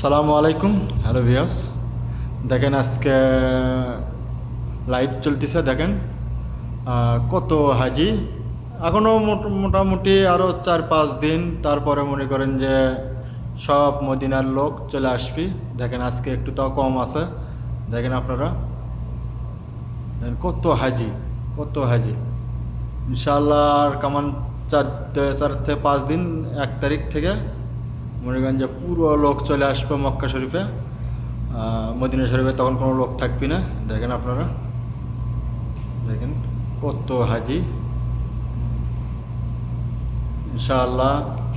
সালামু আলাইকুম। হ্যালো ভিয়াস দেখেন আজকে লাইভ চলতেছে, দেখেন। কত হাজি। এখনও মোটামুটি আরও চার পাঁচ দিন। তারপরে মনে করেন যে সব মদিনার লোক চলে আসবি। দেখেন আজকে একটু তাও কম আছে। দেখেন আপনারা। কত হাজি কত হাজি। ইনশাআল্লাহ আর কামান চার চার থেকে পাঁচ দিন, এক তারিখ থেকে মনে করেন যে পুরো লোক চলে আসবে মক্কা শরীফে। মদিনা শরীফে তখন কোনো লোক থাকবি না। দেখেন আপনারা। দেখেন কত হাজি। ইনশাআল্লাহ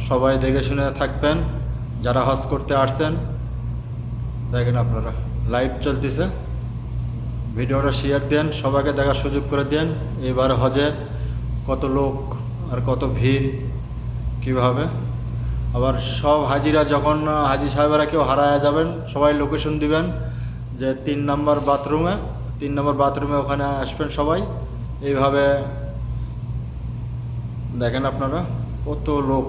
সবাই দেখে শুনে থাকবেন। যারা হজ করতে আসছেন, দেখেন আপনারা। লাইভ চলতেছে। ভিডিওটা শেয়ার দেন, সবাইকে দেখার সুযোগ করে দেন। এবার হজে কত লোক আর কত ভিড়, কীভাবে? আবার সব হাজিরা যখন হাজি সাহেবেরা কেউ হারায় যাবেন, সবাই লোকেশন দিবেন যে তিন নম্বর বাথরুমে তিন নম্বর বাথরুমে ওখানে আসবেন সবাই। এইভাবে দেখেন আপনারা কত লোক।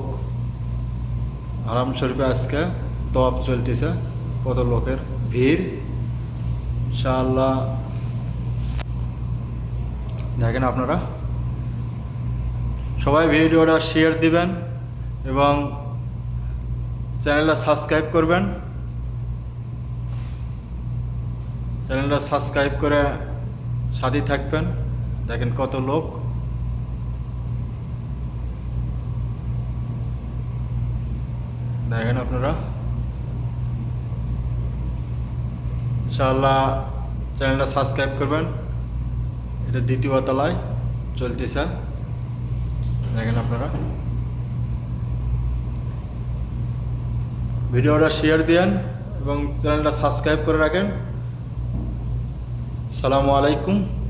আরাম শরীফে আজকে তপ চলতেছে, কত লোকের ভিড়। ইনশাআল্লাহ। দেখেন আপনারা। সবাই ভিডিওটা শেয়ার দিবেন এবং চ্যানেলটা সাবস্ক্রাইব করবেন। চ্যানেলটা সাবস্ক্রাইব করে সাথে থাকবেন। দেখেন কত লোক। দেখেন আপনারা। ইনশাআল্লাহ চ্যানেলটা সাবস্ক্রাইব করবেন। এটা দ্বিতীয় তলায় চলতেছে। দেখেন আপনারা। ভিডিওটা শেয়ার দেন এবং চ্যানেলটা সাবস্ক্রাইব করে রাখেন। সালামু আলাইকুম।